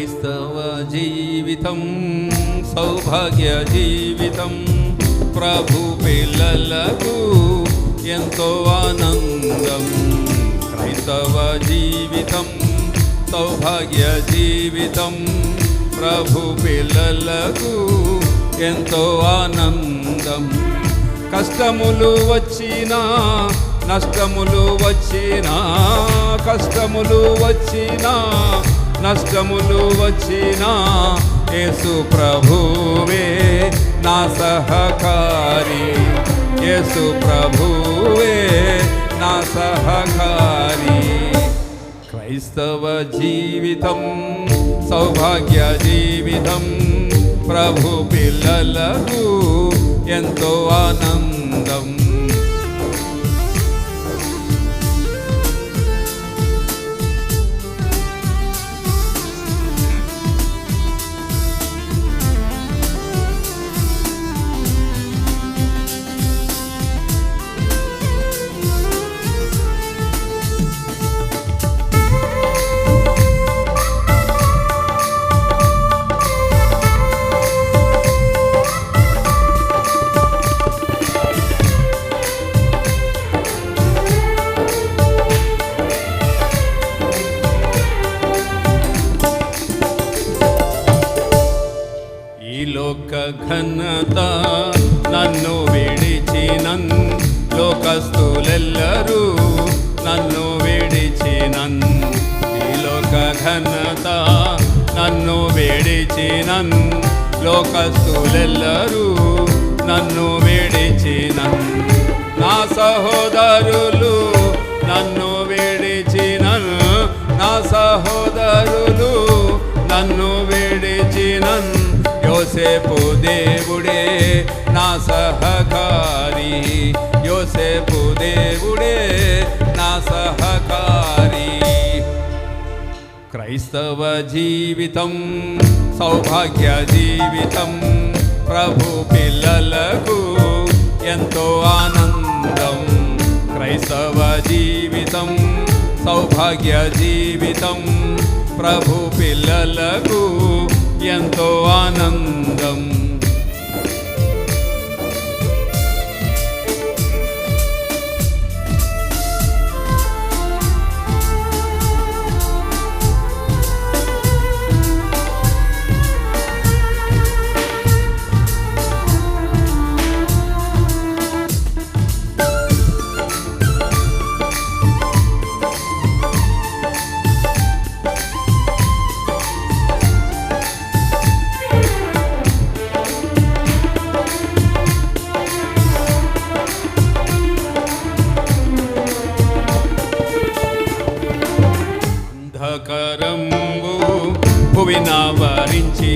క్రైస్తవ జీవితం సౌభాగ్య జీవితం ప్రభు పిల్లలకు ఎంతో ఆనందం. క్రైస్తవ జీవితం సౌభాగ్య జీవితం ప్రభు పిల్లలకు ఎంతో ఆనందం. కష్టములు వచ్చినా నష్టములు వచ్చినా కష్టములు వచ్చినా నష్టములు వచ్చినా యేసు ప్రభువే నా సహకారి. యేసు ప్రభువే నా సహకారి. క్రైస్తవ జీవితం సౌభాగ్య జీవితం ప్రభు పిల్లలకు ఎంతో ఆనందం. ఘనత నన్ను విడిచినన్ లోకస్తులెల్లరూ నన్ను విడిచినన్. ఈ లోక ఘనత నన్ను విడిచినన్ లోకస్తులెల్లరూ నన్ను విడిచినన్. నా సహోదరులు నన్ను విడిచినన్. నా సహోదరులు నన్ను విడిచినన్. యోసేపు దేవుడే నా సహకారి. యోసేపు దేవుడే నా సహకారి. క్రైస్తవ జీవితం సౌభాగ్య జీవితం ప్రభు పిల్లలకు ఎంతో ఆనందం. క్రైస్తవ జీవితం సౌభాగ్య జీవితం ప్రభు పిల్లలకు ఎంతో ఆనందం.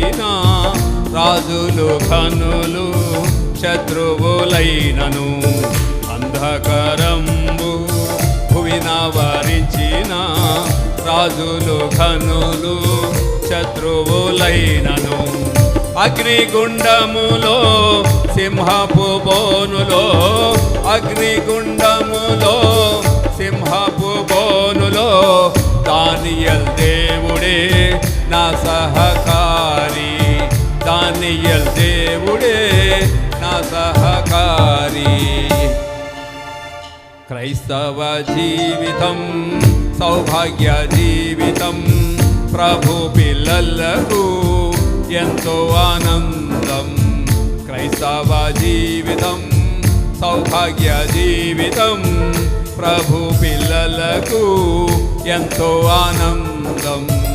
వరించిన రాజులు కనులు శత్రువులైనను అంధకరంబు భువిన వరించిన రాజులు కనులు శత్రువులైనను అగ్నిగుండములో సింహపు బోనులో అగ్నిగుండములో సింహపు బోనులో దానియల్ దేవుడే నా సహ క్రైస్తవ జీవితం సౌభాగ్య జీవితం ప్రభు పిల్లలకు ఎంతో ఆనందం. క్రైస్తవ జీవితం సౌభాగ్య జీవితం ప్రభు పిల్లలకు ఎంతో ఆనందం.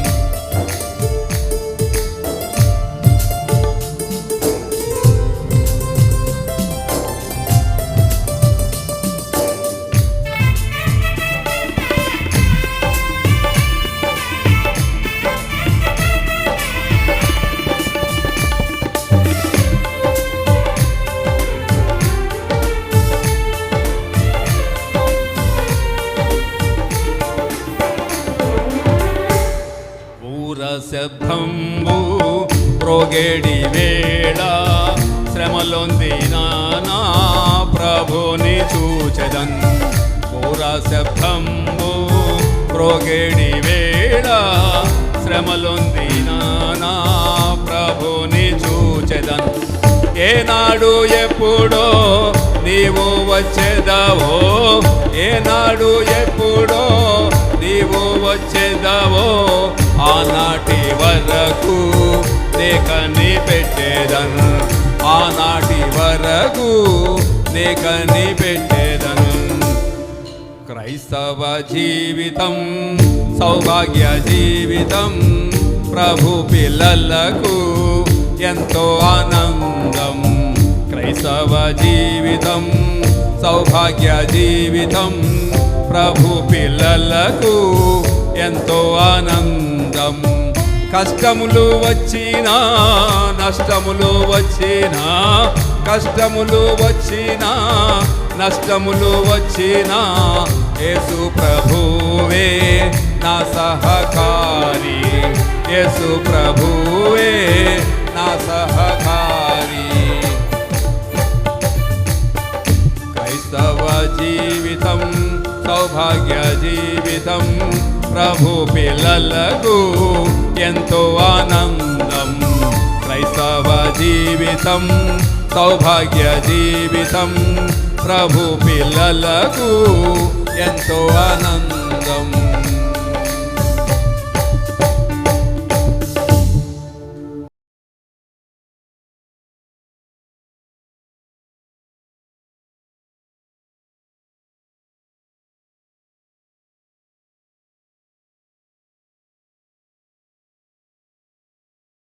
ఊర శబ్దంబు ప్రోగేడి వేళ శ్రమలొందిన నా ప్రభుని చూచెదన్. ఊర శబ్దంబు ప్రోగేడి వేళ శ్రమలొందిన నా ప్రభుని చూచెదన్. ఏనాడు ఎప్పుడో నీవు వచ్చేదావో ఏనాడు ఎప్పుడో నీవు వచ్చేదావో ఆనాటి వరకు నే కని పెట్టేదను. ఆనాటి వరకు నే పెట్టేదను. క్రైస్తవ జీవితం సౌభాగ్య జీవితం ప్రభు పిల్లలకు ఎంతో ఆనందం. క్రైస్తవ జీవితం సౌభాగ్య జీవితం ప్రభు పిల్లలకు ఎంతో ఆనందం. కష్టములు వచ్చినా నష్టములు వచ్చినా కష్టములు వచ్చినా నష్టములు వచ్చినా యేసు ప్రభువే నా సహకారి. యేసు ప్రభువే నా సహకారి. క్రైస్తవ జీవితం సౌభాగ్య జీవితం ప్రభు పిల్లలకు ఎంతో ఆనందం. క్రైస్తవ జీవితం సౌభాగ్య జీవితం ప్రభు పిల్లలకు ఎంతో ఆనందం.